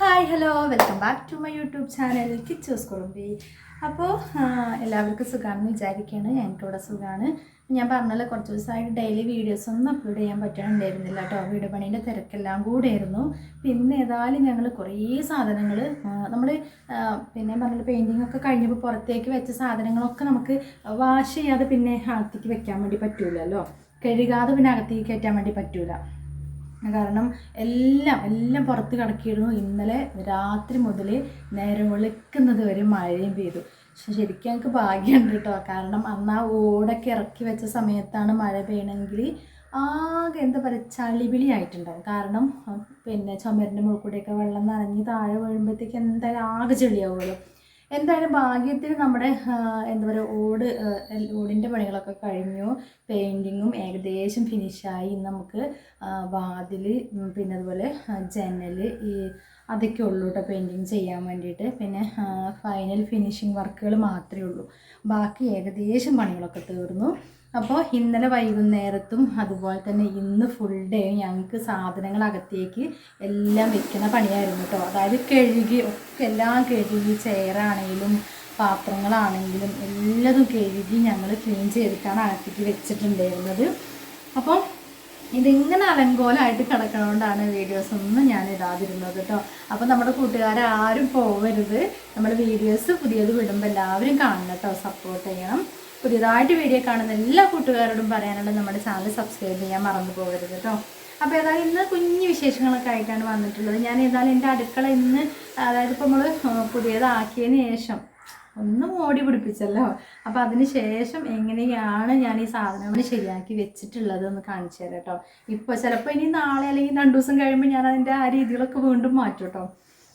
Hi hello welcome back to my YouTube channel Kichos Kurumbi അപ്പോൾ എല്ലാവർക്കും സുഖമാണെന്ന് വിചാരിക്കുകയാണ്. ഞങ്ങൾക്കിവിടെ സുഖമാണ് ഞാൻ പറഞ്ഞല്ലോ കുറച്ച് ദിവസമായിട്ട് ഡെയിലി വീഡിയോസ് ഒന്നും അപ്ലോഡ് ചെയ്യാൻ പറ്റാനുണ്ടായിരുന്നില്ല കേട്ടോ. വീട് പണീന്റെ തിരക്കെല്ലാം കൂടെ ആയിരുന്നു പിന്നെ ഏതായാലും ഞങ്ങൾ കുറേ സാധനങ്ങൾ നമ്മൾ പിന്നെ പറഞ്ഞ പെയിന്റിംഗ് ഒക്കെ കഴിഞ്ഞപ്പോൾ പുറത്തേക്ക് വെച്ച സാധനങ്ങളൊക്കെ നമുക്ക് വാഷ് ചെയ്യാതെ പിന്നെ അകത്തേക്ക് വെക്കാൻ വേണ്ടി പറ്റൂലല്ലോ. കഴുകാതെ പിന്നെ അകത്തേക്ക് കയറ്റാൻ വേണ്ടി പറ്റൂല. കാരണം എല്ലാം എല്ലാം പുറത്ത് കിടക്കിയിരുന്നു. ഇന്നലെ രാത്രി മുതൽ നേരം വെളുക്കുന്നത് വരെ മഴയും പെയ്തു. പക്ഷെ ശരിക്കും ഞങ്ങൾക്ക് ഭാഗ്യമുണ്ട് കേട്ടോ. കാരണം അന്ന് ആ ഓടൊക്കെ ഇറക്കി വെച്ച സമയത്താണ് മഴ പെയ്യണമെങ്കിൽ ആകെ എന്താ പറയുക ചളിപിളി ആയിട്ടുണ്ടാവും കാരണം പിന്നെ ചുമരിന്റെ മുകളിൽ കൂടെയൊക്കെ വെള്ളം നനഞ്ഞ് താഴെ വീഴുമ്പോഴത്തേക്ക് എന്തായാലും ആകെ ചെളിയാവുമല്ലോ. എന്തായാലും ഭാഗ്യത്തിന് നമ്മുടെ എന്താ പറയുക ഓട് ഓടിന്റെ പണികളൊക്കെ കഴിഞ്ഞു. പെയിന്റിങ്ങും ഏകദേശം ഫിനിഷായി നമുക്ക് വാതിൽ പിന്നെ അതുപോലെ ജനൽ ഈ അതൊക്കെ ഉള്ളൂ കേട്ടോ പെയിന്റിങ് ചെയ്യാൻ വേണ്ടിയിട്ട്. പിന്നെ ഫൈനൽ ഫിനിഷിങ് വർക്കുകൾ മാത്രമേ ഉള്ളൂ. ബാക്കി ഏകദേശം പണികളൊക്കെ തീർന്നു. അപ്പോൾ ഇന്നലെ വൈകുന്നേരത്തും അതുപോലെ തന്നെ ഇന്ന് ഫുൾ ഡേ ഞങ്ങൾക്ക് സാധനങ്ങൾ അകത്തേക്ക് എല്ലാം വെക്കുന്ന പണിയായിരുന്നു കേട്ടോ അതായത് കഴുകി ഒക്കെ എല്ലാം കഴുകി ചെയറാണെങ്കിലും പാത്രങ്ങളാണെങ്കിലും എല്ലാതും കഴുകി ഞങ്ങൾ ക്ലീൻ ചെയ്തിട്ടാണ് അകത്തേക്ക് വെച്ചിട്ടുണ്ടായിരുന്നത്. അപ്പം ഇതിങ്ങനെ അലങ്കോലമായിട്ട് കിടക്കണോണ്ടാണ് വീഡിയോസ് ഒന്നും ഞാൻ ഇടാതിരുന്നത് കേട്ടോ അപ്പം നമ്മുടെ കൂട്ടുകാരെ ആരും പോവരുത്. നമ്മുടെ വീഡിയോസ് പുതിയത് വിടുമ്പോൾ എല്ലാവരും കാണണം കേട്ടോ സപ്പോർട്ട് ചെയ്യണം. പുതിയതായിട്ട് വീഡിയോ കാണുന്ന എല്ലാ കൂട്ടുകാരോടും പറയാനുള്ളത് നമ്മുടെ ചാനൽ സബ്സ്ക്രൈബ് ചെയ്യാൻ മറന്നു പോകരുത് കേട്ടോ അപ്പോൾ ഏതായാലും ഇന്ന് കുഞ്ഞു വിശേഷങ്ങളൊക്കെ ആയിട്ടാണ് വന്നിട്ടുള്ളത്. ഞാൻ ഏതായാലും എന്റെ അടുക്കള ഇന്ന് അതായത് ഇപ്പോൾ നമ്മൾ പുതിയതാക്കിയതിന് ശേഷം ഒന്ന് ഓടി പിടിപ്പിച്ചല്ലോ. അപ്പോൾ അതിന് ശേഷം എങ്ങനെയാണ് ഞാൻ ഈ സാധനങ്ങൾ ശരിയാക്കി വെച്ചിട്ടുള്ളത് എന്ന് കാണിച്ചു തരാം കേട്ടോ ഇപ്പോൾ ചിലപ്പോൾ ഇനി നാളെ അല്ലെങ്കിൽ രണ്ട് ദിവസം കഴിയുമ്പോൾ ഞാൻ അതിന്റെ ആ രീതികളൊക്കെ വീണ്ടും മാറ്റും കേട്ടോ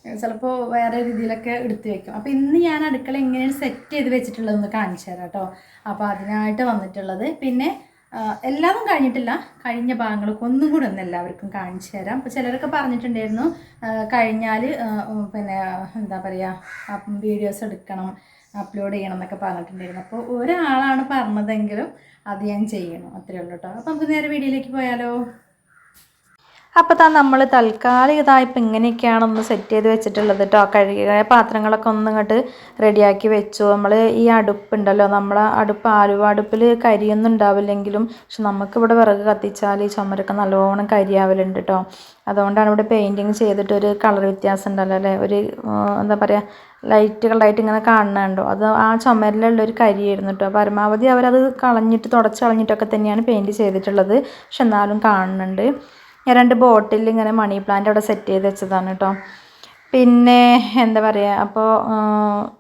ചിലപ്പോൾ വേറെ രീതിയിലൊക്കെ എടുത്തു വെക്കും. അപ്പോൾ ഇന്ന് ഞാൻ അടുക്കള എങ്ങനെയാണ് സെറ്റ് ചെയ്ത് വെച്ചിട്ടുള്ളതെന്ന് കാണിച്ചു തരാം കേട്ടോ അപ്പോൾ അതിനായിട്ട് വന്നിട്ടുള്ളത്. പിന്നെ എല്ലാതും കഴിഞ്ഞിട്ടില്ല. കഴിഞ്ഞ ഭാഗങ്ങളൊക്കെ ഒന്നും കൂടെ ഒന്ന് എല്ലാവർക്കും കാണിച്ചു തരാം. അപ്പോൾ ചിലരൊക്കെ പറഞ്ഞിട്ടുണ്ടായിരുന്നു കഴിഞ്ഞാൽ പിന്നെ എന്താ പറയുക വീഡിയോസ് എടുക്കണം അപ്ലോഡ് ചെയ്യണം എന്നൊക്കെ പറഞ്ഞിട്ടുണ്ടായിരുന്നു. അപ്പോൾ ഒരാളാണ് പറഞ്ഞതെങ്കിലും അത് ഞാൻ ചെയ്യണം. അത്രയേ ഉള്ളൂ കേട്ടോ അപ്പോൾ നമുക്ക് നേരെ വീഡിയോയിലേക്ക് പോയാലോ? അപ്പോൾ താ നമ്മൾ തൽക്കാലം ഇങ്ങനെയൊക്കെയാണ് ഒന്ന് സെറ്റ് ചെയ്ത് വെച്ചിട്ടുള്ളത് കേട്ടോ കഴുകിയ പാത്രങ്ങളൊക്കെ ഒന്ന് ഇങ്ങോട്ട് റെഡിയാക്കി വെച്ചു. നമ്മൾ ഈ അടുപ്പുണ്ടല്ലോ നമ്മളെ അടുപ്പ് ആലുവ അടുപ്പിൽ കരിയൊന്നും ഉണ്ടാവില്ലെങ്കിലും പക്ഷെ നമുക്കിവിടെ വിറക് കത്തിച്ചാൽ ഈ ചുമരൊക്കെ നല്ലോണം കരിയാവലുണ്ട് കേട്ടോ അതുകൊണ്ടാണ് ഇവിടെ പെയിന്റിങ് ചെയ്തിട്ട് ഒരു കളർ വ്യത്യാസം ഉണ്ടല്ലോ അല്ലേ? ഒരു എന്താ പറയുക ലൈറ്റ് കളറായിട്ട് ഇങ്ങനെ കാണുന്നുണ്ടോ അത് ആ ചുമരിലുള്ള ഒരു കരിയായിരുന്നു കേട്ടോ പരമാവധി അവരത് കളഞ്ഞിട്ട് തുടച്ച് കളഞ്ഞിട്ടൊക്കെ തന്നെയാണ് പെയിന്റ് ചെയ്തിട്ടുള്ളത്. പക്ഷെ എന്നാലും കാണുന്നുണ്ട്. ഞാൻ രണ്ട് ബോട്ടിൽ ഇങ്ങനെ മണി പ്ലാന്റ് അവിടെ സെറ്റ് ചെയ്ത് വെച്ചതാണ് കേട്ടോ. പിന്നെ എന്താ പറയുക അപ്പോൾ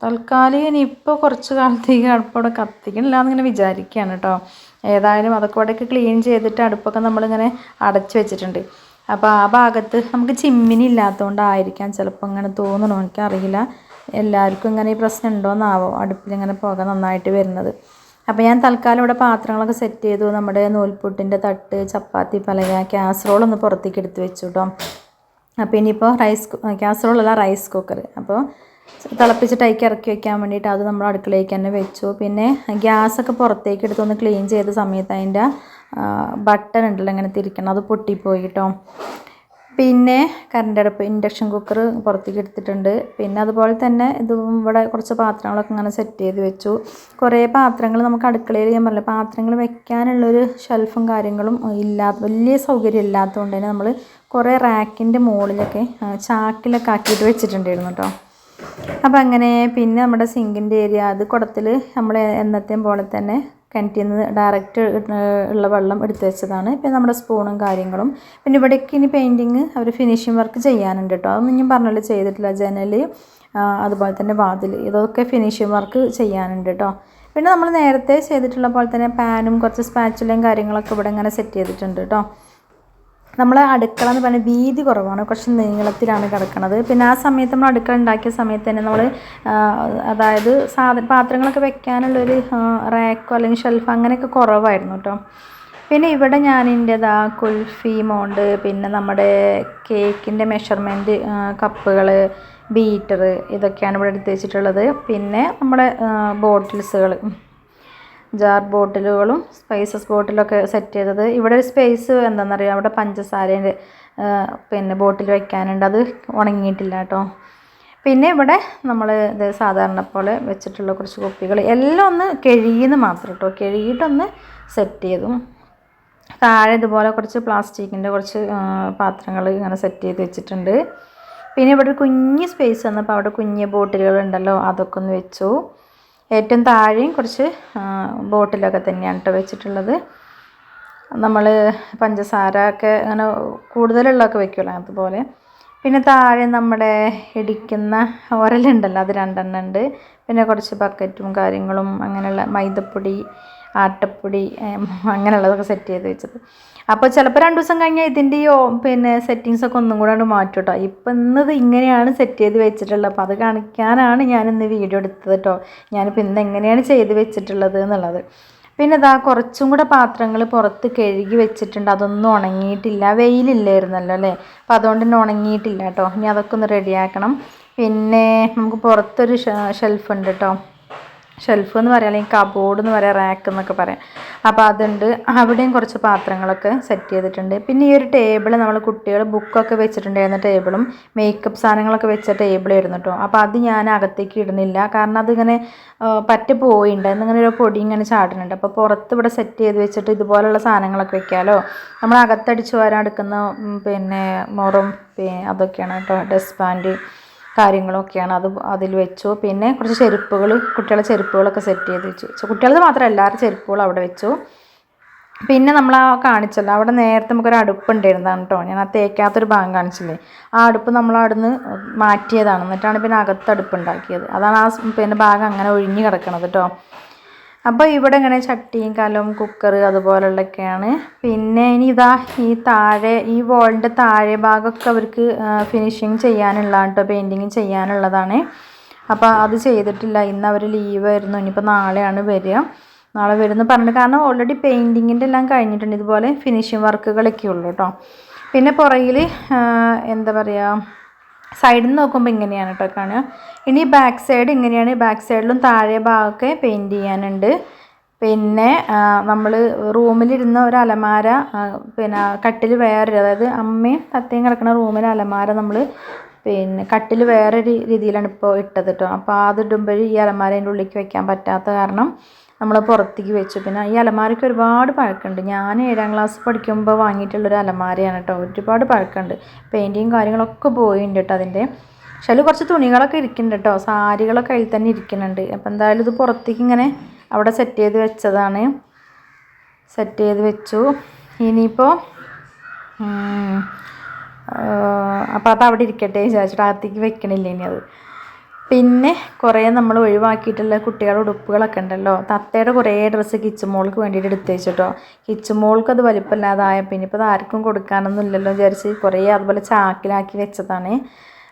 തൽക്കാലം ഇനിയിപ്പോൾ കുറച്ച് കാലത്തേക്ക് അടുപ്പവിടെ കത്തിക്കണില്ല എന്നിങ്ങനെ വിചാരിക്കുകയാണ് കേട്ടോ. ഏതായാലും അതൊക്കെ ഇവിടെയൊക്കെ ക്ലീൻ ചെയ്തിട്ട് അടുപ്പൊക്കെ നമ്മളിങ്ങനെ അടച്ചു വെച്ചിട്ടുണ്ട്. അപ്പോൾ ആ ഭാഗത്ത് നമുക്ക് ചിമ്മിനി ഇല്ലാത്തതുകൊണ്ടായിരിക്കാം ചിലപ്പോൾ ഇങ്ങനെ തോന്നണോ എനിക്കറിയില്ല. എല്ലാവർക്കും ഇങ്ങനെ ഈ പ്രശ്നം ഉണ്ടോയെന്നാവോ അടുപ്പിലിങ്ങനെ പുക നന്നായിട്ട് വരുന്നത്. അപ്പോൾ ഞാൻ തൽക്കാലം ഇവിടെ പാത്രങ്ങളൊക്കെ സെറ്റ് ചെയ്തു. നമ്മുടെ നൂൽപുട്ടിന്റെ തട്ട് ചപ്പാത്തി പലക കാസറോൾ ഒന്ന് പുറത്തേക്ക് എടുത്ത് വെച്ചു കേട്ടോ അപ്പോൾ ഇനിയിപ്പോൾ റൈസ് കാസറോൾ അല്ല റൈസ് കുക്കർ അപ്പോൾ തിളപ്പിച്ചിട്ട് അയക്കി ഇറക്കി വെക്കാൻ വേണ്ടിയിട്ട് അത് നമ്മൾ അടുക്കളയിലേക്ക് തന്നെ വെച്ചു. പിന്നെ ഗ്യാസൊക്കെ പുറത്തേക്ക് എടുത്ത് ഒന്ന് ക്ലീൻ ചെയ്ത സമയത്ത് അതിന്റെ ബട്ടൺ ഉണ്ടല്ലോ ഇങ്ങനെ തിരിക്കണം. അത് പൊട്ടിപ്പോയി കേട്ടോ പിന്നെ കറണ്ട് അടുപ്പ് ഇൻഡക്ഷൻ കുക്കർ പുറത്തേക്ക് എടുത്തിട്ടുണ്ട്. പിന്നെ അതുപോലെ തന്നെ ഇത് ഇവിടെ കുറച്ച് പാത്രങ്ങളൊക്കെ ഇങ്ങനെ സെറ്റ് ചെയ്ത് വെച്ചു. കുറേ പാത്രങ്ങൾ നമുക്ക് അടുക്കളയിൽ ഞാൻ പറഞ്ഞില്ല പാത്രങ്ങൾ വെക്കാനുള്ളൊരു ഷെൽഫും കാര്യങ്ങളും ഇല്ലാത്ത വലിയ സൗകര്യം ഇല്ലാത്തതുകൊണ്ട് തന്നെ നമ്മൾ കുറേ റാക്കിന്റെ മുകളിലൊക്കെ ചാക്കിലൊക്കെ ആക്കിയിട്ട് വെച്ചിട്ടുണ്ടായിരുന്നു കേട്ടോ. അപ്പോൾ അങ്ങനെ പിന്നെ നമ്മുടെ സിങ്കിന്റെ ഏരിയ അത് കുടത്തിൽ നമ്മൾ എന്നത്തെയും പോലെ തന്നെ കിണറ്റിൽ നിന്ന് ഡയറക്റ്റ് ഉള്ള വെള്ളം എടുത്ത് വെച്ചതാണ്. പിന്നെ നമ്മുടെ സ്പൂണും കാര്യങ്ങളും. പിന്നെ ഇവിടേക്ക് ഇനി പെയിന്റിങ് അവർ ഫിനിഷിങ് വർക്ക് ചെയ്യാനുണ്ട് കേട്ടോ അതൊന്നും ഞാൻ പറഞ്ഞല്ലോ ചെയ്തിട്ടില്ല. ജനൽ അതുപോലെ തന്നെ വാതിൽ ഇതൊക്കെ ഫിനിഷിങ് വർക്ക് ചെയ്യാനുണ്ട് കേട്ടോ പിന്നെ നമ്മൾ നേരത്തെ ചെയ്തിട്ടുള്ള പോലെ തന്നെ പാനും കുറച്ച് സ്പാച്ചുലയും കാര്യങ്ങളൊക്കെ ഇവിടെ ഇങ്ങനെ സെറ്റ് ചെയ്തിട്ടുണ്ട് കേട്ടോ നമ്മളെ അടുക്കള എന്ന് പറഞ്ഞാൽ വീതി കുറവാണ്. കുറച്ച് നീളത്തിലാണ് കിടക്കുന്നത് പിന്നെ ആ സമയത്ത് നമ്മൾ അടുക്കള ഉണ്ടാക്കിയ സമയത്ത് തന്നെ നമ്മൾ അതായത് സാധന പാത്രങ്ങളൊക്കെ വെക്കാനുള്ളൊരു റാക്കോ അല്ലെങ്കിൽ ഷെൽഫ് അങ്ങനെയൊക്കെ കുറവായിരുന്നു കേട്ടോ. പിന്നെ ഇവിടെ ഞാൻ എന്റെതാ കുൽഫി മോണ്ട് പിന്നെ നമ്മുടെ കേക്കിന്റെ മെഷർമെന്റ് കപ്പുകൾ ബീറ്റർ ഇതൊക്കെയാണ് ഇവിടെ എടുത്ത് വെച്ചിട്ടുള്ളത്. പിന്നെ നമ്മുടെ ബോട്ടിൽസുകൾ ജാർ ബോട്ടിലുകളും സ്പൈസസ് ബോട്ടിലൊക്കെ സെറ്റ് ചെയ്തത്. ഇവിടെ ഒരു സ്പേസ് എന്താണെന്നറിയാം അവിടെ പഞ്ചസാരേന്റെ പിന്നെ ബോട്ടിൽ വെക്കാനുണ്ട്. അത് ഉണങ്ങിയിട്ടില്ല കേട്ടോ. പിന്നെ ഇവിടെ നമ്മൾ ഇത് സാധാരണ പോലെ വെച്ചിട്ടുള്ള കുറച്ച് കുപ്പികൾ. എല്ലാം ഒന്ന് കഴുകിയെന്ന് മാത്രം കേട്ടോ. കഴുകിയിട്ടൊന്ന് സെറ്റ് ചെയ്തു. താഴെ ഇതുപോലെ കുറച്ച് പ്ലാസ്റ്റിക്കിന്റെ കുറച്ച് പാത്രങ്ങൾ ഇങ്ങനെ സെറ്റ് ചെയ്ത് വെച്ചിട്ടുണ്ട്. പിന്നെ ഇവിടെ ഒരു കുഞ്ഞ് സ്പേസ് വന്നപ്പോൾ അവിടെ കുഞ്ഞ് ബോട്ടിലുകൾ ഉണ്ടല്ലോ. അതൊക്കെ ഒന്ന് വെച്ചു. ഏറ്റവും താഴെയും കുറച്ച് ബോട്ടിലൊക്കെ തന്നെയാണ് കേട്ടോ വെച്ചിട്ടുള്ളത്. നമ്മൾ പഞ്ചസാര ഒക്കെ അങ്ങനെ കൂടുതലുള്ളതൊക്കെ വെക്കുമല്ലോ അതുപോലെ. പിന്നെ താഴെ നമ്മുടെ ഇടിക്കുന്ന ഉരലുണ്ടല്ലോ അത് രണ്ടെണ്ണം ഉണ്ട്. പിന്നെ കുറച്ച് ബക്കറ്റും കാര്യങ്ങളും അങ്ങനെയുള്ള മൈദപ്പൊടി ആട്ടപ്പൊടി അങ്ങനെയുള്ളതൊക്കെ സെറ്റ് ചെയ്ത് വെച്ചത്. അപ്പോൾ ചിലപ്പോൾ രണ്ട് ദിവസം കഴിഞ്ഞാൽ ഇതിന്റെ പിന്നെ സെറ്റിങ്സ് ഒക്കെ ഒന്നും കൂടെ അങ്ങോട്ട് മാറ്റും കേട്ടോ ഇപ്പം ഇന്നത് ഇങ്ങനെയാണ് സെറ്റ് ചെയ്ത് വെച്ചിട്ടുള്ളത്. അപ്പോൾ അത് കാണിക്കാനാണ് ഞാൻ ഇന്ന് വീഡിയോ എടുത്തത് കേട്ടോ ഞാനിപ്പോൾ ഇന്ന് എങ്ങനെയാണ് ചെയ്ത് വെച്ചിട്ടുള്ളത് എന്നുള്ളത്. പിന്നെ ഇതാ കുറച്ചും കൂടെ പാത്രങ്ങൾ പുറത്ത് കഴുകി വെച്ചിട്ടുണ്ട്. അതൊന്നും ഉണങ്ങിയിട്ടില്ല. വെയിലില്ലായിരുന്നല്ലോ അല്ലേ? അപ്പോൾ അതുകൊണ്ട് തന്നെ ഉണങ്ങിയിട്ടില്ല കേട്ടോ ഇനി അതൊക്കെ ഒന്ന് റെഡിയാക്കണം പിന്നെ നമുക്ക് പുറത്തൊരു ഷെൽഫ് ഉണ്ട് കേട്ടോ ഷെൽഫ് എന്ന് പറയാം അല്ലെങ്കിൽ കബോർഡ് എന്ന് പറയാം റാക്ക് എന്നൊക്കെ പറയാം. അപ്പോൾ അതുണ്ട്. അവിടെയും കുറച്ച് പാത്രങ്ങളൊക്കെ സെറ്റ് ചെയ്തിട്ടുണ്ട്. പിന്നെ ഈ ഒരു ടേബിൾ നമ്മൾ കുട്ടികൾ ബുക്കൊക്കെ വെച്ചിട്ടുണ്ടായിരുന്ന ടേബിളും മേക്കപ്പ് സാധനങ്ങളൊക്കെ വെച്ച ടേബിളായിരുന്നു കേട്ടോ അപ്പോൾ അത് ഞാൻ അകത്തേക്ക് ഇടുന്നില്ല. കാരണം അതിങ്ങനെ പറ്റി പോയിട്ടുണ്ട് എന്നിങ്ങനെ ഒരു പൊടി ഇങ്ങനെ ചാടുന്നുണ്ട്. അപ്പോൾ പുറത്ത് ഇവിടെ സെറ്റ് ചെയ്ത് വെച്ചിട്ട് ഇതുപോലുള്ള സാധനങ്ങളൊക്കെ വെക്കാമല്ലോ നമ്മൾ അകത്തടിച്ച് വരാൻ എടുക്കുന്ന പിന്നെ മുറും അതൊക്കെയാണ് കേട്ടോ ഡസ്റ്റ് പാന്റ് കാര്യങ്ങളൊക്കെയാണ് അത് അതിൽ വെച്ചു. പിന്നെ കുറച്ച് ചെരുപ്പുകൾ കുട്ടികളുടെ ചെരുപ്പുകളൊക്കെ സെറ്റ് ചെയ്ത് വെച്ചു. കുട്ടികളത് മാത്രമല്ല എല്ലാവരും ചെരുപ്പുകളും അവിടെ വെച്ചു. പിന്നെ നമ്മൾ ആ കാണിച്ചല്ലോ അവിടെ നേരത്തെ നമുക്കൊരു അടുപ്പ് ഉണ്ടായിരുന്നതാണ് കേട്ടോ ഞാൻ ആ തേക്കാത്തൊരു ഭാഗം കാണിച്ചില്ലേ? ആ അടുപ്പ് നമ്മൾ അവിടുന്ന് മാറ്റിയതാണ്. എന്നിട്ടാണ് പിന്നെ അകത്ത് അടുപ്പ് ഉണ്ടാക്കിയത്. അതാണ് ആ പിന്നെ ഭാഗം അങ്ങനെ ഒഴിഞ്ഞ് കിടക്കണത് കേട്ടോ അപ്പോൾ ഇവിടെ ഇങ്ങനെ ചട്ടിയും കലവും കുക്കർ അതുപോലുള്ളതൊക്കെയാണ്. പിന്നെ ഇനി ഇതാ ഈ താഴെ ഈ വോളിന്റെ താഴെ ഭാഗമൊക്കെ അവർക്ക് ഫിനിഷിങ് ചെയ്യാനുള്ളതാണ് കേട്ടോ പെയിന്റിങ് ചെയ്യാനുള്ളതാണ്. അപ്പോൾ അത് ചെയ്തിട്ടില്ല. ഇന്ന് അവർ ലീവായിരുന്നു ഇനിയിപ്പോൾ നാളെയാണ് വരിക. നാളെ വരുമെന്ന് പറഞ്ഞിട്ട് കാരണം ഓൾറെഡി പെയിന്റിങ്ങിന്റെ എല്ലാം കഴിഞ്ഞിട്ടുണ്ട്. ഇതുപോലെ ഫിനിഷിങ് വർക്കുകളൊക്കെ ഉള്ളൂ കേട്ടോ പിന്നെ പുറകിൽ എന്താ പറയുക സൈഡിൽ നിന്ന് നോക്കുമ്പോൾ ഇങ്ങനെയാണ് കേട്ടോ കാണുക. ഇനി ബാക്ക് സൈഡ് ഇങ്ങനെയാണ്. ബാക്ക് സൈഡിലും താഴെ ഭാഗമൊക്കെ പെയിന്റ് ചെയ്യാനുണ്ട്. പിന്നെ നമ്മൾ റൂമിലിരുന്ന ഒരു അലമാര പിന്നെ കട്ടിൽ വേറെ അതായത് അമ്മയും തത്തയും കിടക്കുന്ന റൂമിലെ അലമാര നമ്മൾ പിന്നെ കട്ടിൽ വേറെ രീതിയിലാണ് ഇപ്പോൾ ഇട്ടത് കേട്ടോ അപ്പോൾ അതിടുമ്പോൾ ഈ അലമാരേന്റെ ഉള്ളിലേക്ക് വെക്കാൻ പറ്റാത്ത കാരണം നമ്മൾ പുറത്തേക്ക് വെച്ചു. പിന്നെ ഈ അലമാരയ്ക്ക് ഒരുപാട് പഴക്കമുണ്ട്. ഞാൻ ഏഴാം ക്ലാസ് പഠിക്കുമ്പോൾ വാങ്ങിയിട്ടുള്ളൊരു അലമാരയാണ് കേട്ടോ. ഒരുപാട് പഴക്കമുണ്ട്. പെയിന്റിങ് കാര്യങ്ങളൊക്കെ പോയിട്ടുണ്ട് കേട്ടോ അതിന്റെ. പക്ഷെ അതിൽ കുറച്ച് തുണികളൊക്കെ ഇരിക്കുന്നുണ്ട് കേട്ടോ. സാരികളൊക്കെ അതിൽ തന്നെ ഇരിക്കുന്നുണ്ട്. അപ്പോൾ എന്തായാലും ഇത് പുറത്തേക്ക് ഇങ്ങനെ അവിടെ സെറ്റ് ചെയ്ത് വെച്ചതാണ്. സെറ്റ് ചെയ്ത് വെച്ചു. ഇനിയിപ്പോൾ അപ്പോൾ അത് അവിടെ ഇരിക്കട്ടെ വിചാരിച്ചിട്ട് അകത്തേക്ക് വെക്കണില്ല ഇനി അത്. പിന്നെ കുറേ നമ്മൾ ഒഴിവാക്കിയിട്ടുള്ള കുട്ടികളുടെ ഉടുപ്പുകളൊക്കെ ഉണ്ടല്ലോ. തത്തയുടെ കുറേ ഡ്രസ്സ് കിച്ചുമോൾക്ക് വേണ്ടിയിട്ട് എടുത്ത് വെച്ചിട്ടോ കിച്ചുമോൾക്ക് അത് വലിപ്പമില്ലാതായ പിന്നെ ഇപ്പോൾ അത് ആർക്കും കൊടുക്കാനൊന്നും ഇല്ലല്ലോ വിചാരിച്ച് കുറേ അതുപോലെ ചാക്കിലാക്കി വെച്ചതാണ്.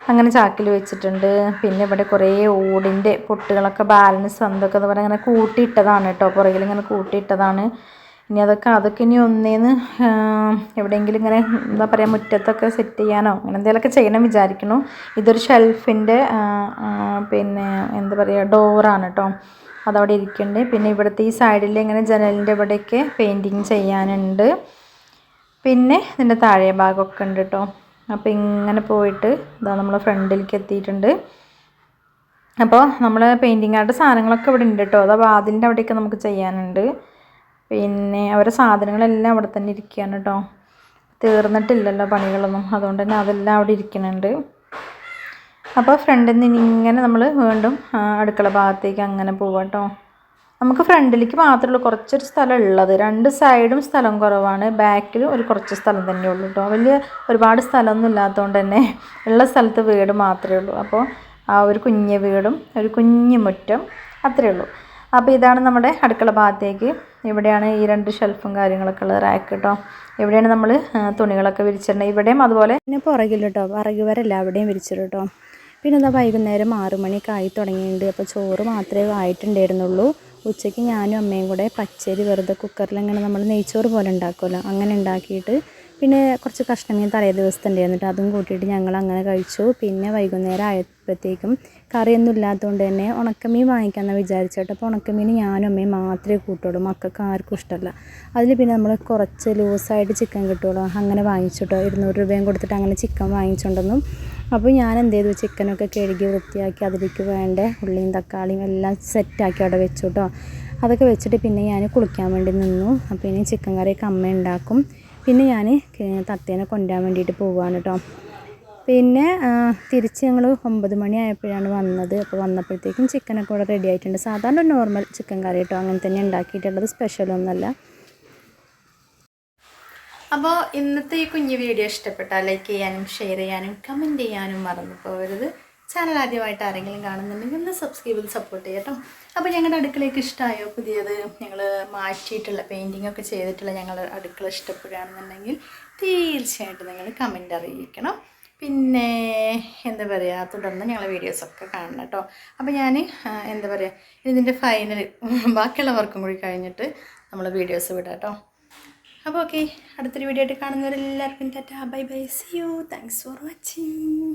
അങ്ങനെ ചാക്കിൽ വെച്ചിട്ടുണ്ട്. പിന്നെ ഇവിടെ കുറേ ഓടിന്റെ പൊട്ടുകളൊക്കെ ബാലൻസ് എന്തൊക്കെ പറഞ്ഞാൽ അങ്ങനെ കൂട്ടിയിട്ടതാണ് കേട്ടോ. പുറകിൽ ഇങ്ങനെ കൂട്ടിയിട്ടതാണ്. ഇനി അതൊക്കെ അതൊക്കെ ഇനി ഒന്നേന്ന് എവിടെയെങ്കിലും ഇങ്ങനെ എന്താ പറയുക മുറ്റത്തൊക്കെ സെറ്റ് ചെയ്യാനോ അങ്ങനെ എന്തെങ്കിലുമൊക്കെ ചെയ്യണം വിചാരിക്കണു ഇതൊരു ഷെൽഫിന്റെ പിന്നെ എന്താ പറയുക ഡോറാണ് കേട്ടോ അതവിടെ ഇരിക്കുന്നുണ്ട് പിന്നെ ഇവിടുത്തെ ഈ സൈഡിൽ ഇങ്ങനെ ജനലിന്റെ ഇവിടെയൊക്കെ പെയിന്റിങ് ചെയ്യാനുണ്ട്. പിന്നെ ഇതിന്റെ താഴെ ഭാഗമൊക്കെ ഉണ്ട് കേട്ടോ അപ്പോൾ ഇങ്ങനെ പോയിട്ട് ഇതാ നമ്മൾ ഫ്രണ്ടിലേക്ക് എത്തിയിട്ടുണ്ട്. അപ്പോൾ നമ്മൾ പെയിന്റിങ്ങായിട്ട് സാധനങ്ങളൊക്കെ ഇവിടെ ഉണ്ട് കേട്ടോ അതാ വാതിലിന്റെ അവിടെയൊക്കെ നമുക്ക് ചെയ്യാനുണ്ട്. പിന്നെ അവരുടെ സാധനങ്ങളെല്ലാം അവിടെ തന്നെ ഇരിക്കുകയാണ് കേട്ടോ. തീർന്നിട്ടില്ലല്ലോ പണികളൊന്നും. അതുകൊണ്ട് തന്നെ അതെല്ലാം അവിടെ ഇരിക്കുന്നുണ്ട്. അപ്പോൾ ഫ്രണ്ടിൽ നിന്ന് ഇങ്ങനെ നമ്മൾ വീണ്ടും അടുക്കള ഭാഗത്തേക്ക് അങ്ങനെ പോവാം കേട്ടോ. നമുക്ക് ഫ്രണ്ടിലേക്ക് മാത്രമേ ഉള്ളൂ. കുറച്ചൊരു സ്ഥലം ഉള്ളത്. രണ്ട് സൈഡും സ്ഥലം കുറവാണ്. ബാക്കിൽ ഒരു കുറച്ച് സ്ഥലം തന്നെ ഉള്ളൂ കേട്ടോ. വലിയ ഒരുപാട് സ്ഥലമൊന്നും ഇല്ലാത്തതുകൊണ്ട് തന്നെ ഉള്ള സ്ഥലത്ത് വീട് മാത്രമേ ഉള്ളൂ. അപ്പോൾ ആ ഒരു കുഞ്ഞ് വീടും ഒരു കുഞ്ഞു മുറ്റം അത്രയേ ഉള്ളൂ. അപ്പോൾ ഇതാണ് നമ്മുടെ അടുക്കള ഭാഗത്തേക്ക്. ഇവിടെയാണ് ഈ രണ്ട് ഷെൽഫും കാര്യങ്ങളൊക്കെ ഉള്ളത്. റാക്ക് കേട്ടോ ഇവിടെയാണ് നമ്മൾ തുണികളൊക്കെ വിരിച്ചിട്ടുണ്ട് ഇവിടെയും അതുപോലെ പിന്നെ പുറകിൽ കേട്ടോ പുറകു വരല്ല അവിടെയും വിരിച്ചിട്ട് പിന്നെ എന്താ വൈകുന്നേരം ആറു മണിയൊക്കെ ആയി തുടങ്ങിയിട്ടുണ്ട്. അപ്പോൾ ചോറ് മാത്രമേ ആയിട്ടുണ്ടായിരുന്നുള്ളൂ. ഉച്ചയ്ക്ക് ഞാനും അമ്മയും കൂടെ പച്ചരി വെറുതെ കുക്കറിൽ ഇങ്ങനെ നമ്മൾ നെയ്ച്ചോറ് പോലെ ഉണ്ടാക്കുമല്ലോ അങ്ങനെ ഉണ്ടാക്കിയിട്ട് പിന്നെ കുറച്ച് കഷ്ണമീൻ തലേ ദിവസത്തെ എന്നിട്ട് അതും കൂട്ടിയിട്ട് ഞങ്ങൾ അങ്ങനെ കഴിച്ചു. പിന്നെ വൈകുന്നേരം ആയപ്പോഴത്തേക്കും കറിയൊന്നും ഇല്ലാത്തതുകൊണ്ട് തന്നെ ഉണക്കമീൻ വാങ്ങിക്കാമെന്ന് വിചാരിച്ചിട്ട്. അപ്പോൾ ഉണക്കമീൻ ഞാനും അമ്മയും മാത്രമേ കൂട്ടുള്ളൂ. മക്കൾക്ക് ആർക്കും ഇഷ്ടമല്ല. അതിൽ പിന്നെ നമ്മൾ കുറച്ച് ലൂസായിട്ട് ചിക്കൻ കിട്ടുള്ളൂ അങ്ങനെ വാങ്ങിച്ചിട്ടോ. ഇരുന്നൂറ് രൂപയും കൊടുത്തിട്ട് അങ്ങനെ ചിക്കൻ വാങ്ങിച്ചുകൊണ്ടെന്നും അപ്പോൾ ഞാൻ എന്ത് ചെയ്തു? ചിക്കനൊക്കെ കഴുകി വൃത്തിയാക്കി അതിലേക്ക് വേണ്ട ഉള്ളിയും തക്കാളിയും എല്ലാം സെറ്റാക്കി അവിടെ വെച്ചു കേട്ടോ അതൊക്കെ വെച്ചിട്ട് പിന്നെ ഞാൻ കുളിക്കാൻ വേണ്ടി നിന്നു. അപ്പോൾ ഇനി ചിക്കൻ കറിയൊക്കെ അമ്മ ഉണ്ടാക്കും. പിന്നെ ഞാൻ തത്തേനെ കൊണ്ടുവരാൻ വേണ്ടിയിട്ട് പോവുകയാണ് കേട്ടോ പിന്നെ തിരിച്ച് ഞങ്ങൾ ഒമ്പത് മണി ആയപ്പോഴാണ് വന്നത്. അപ്പോൾ വന്നപ്പോഴത്തേക്കും ചിക്കനൊക്കെ ഇവിടെ റെഡി ആയിട്ടുണ്ട്. സാധാരണ നോർമൽ ചിക്കൻ കറി കേട്ടോ അങ്ങനെ തന്നെ ഉണ്ടാക്കിയിട്ടുള്ളത്. സ്പെഷ്യലൊന്നുമല്ല അപ്പോൾ ഇന്നത്തെ ഈ കുഞ്ഞു വീഡിയോ ഇഷ്ടപ്പെട്ടാൽ ലൈക്ക് ചെയ്യാനും ഷെയർ ചെയ്യാനും കമന്റ് ചെയ്യാനും മറന്നു പോകരുത്. ചാനൽ ആദ്യമായിട്ട് ആരെങ്കിലും കാണുന്നുണ്ടെങ്കിൽ ഒന്ന് സബ്സ്ക്രൈബ് ചെയ്ത് സപ്പോർട്ട് ചെയ്യട്ടോ അപ്പോൾ ഞങ്ങളുടെ അടുക്കളയൊക്കെ ഇഷ്ടമായോ പുതിയത് ഞങ്ങൾ മാറ്റിയിട്ടുള്ള പെയിന്റിംഗ് ഒക്കെ ചെയ്തിട്ടുള്ള ഞങ്ങളുടെ അടുക്കള ഇഷ്ടപ്പെടുകയാണെന്നുണ്ടെങ്കിൽ തീർച്ചയായിട്ടും നിങ്ങൾ കമന്റ് അറിയിക്കണം. പിന്നെ എന്താ പറയുക തുടർന്ന് ഞങ്ങളെ വീഡിയോസൊക്കെ കാണണം കേട്ടോ. അപ്പോൾ ഞാൻ എന്താ പറയുക ഇതിന്റെ ഫൈനൽ ബാക്കിയുള്ള വർക്കും കൂടി കഴിഞ്ഞിട്ട് നമ്മൾ വീഡിയോസ് വിടാം കേട്ടോ. അപ്പോൾ ഓക്കെ അടുത്തൊരു വീഡിയോ ആയിട്ട് കാണുന്നവരെല്ലാവർക്കും tata bye bye see you thanks for watching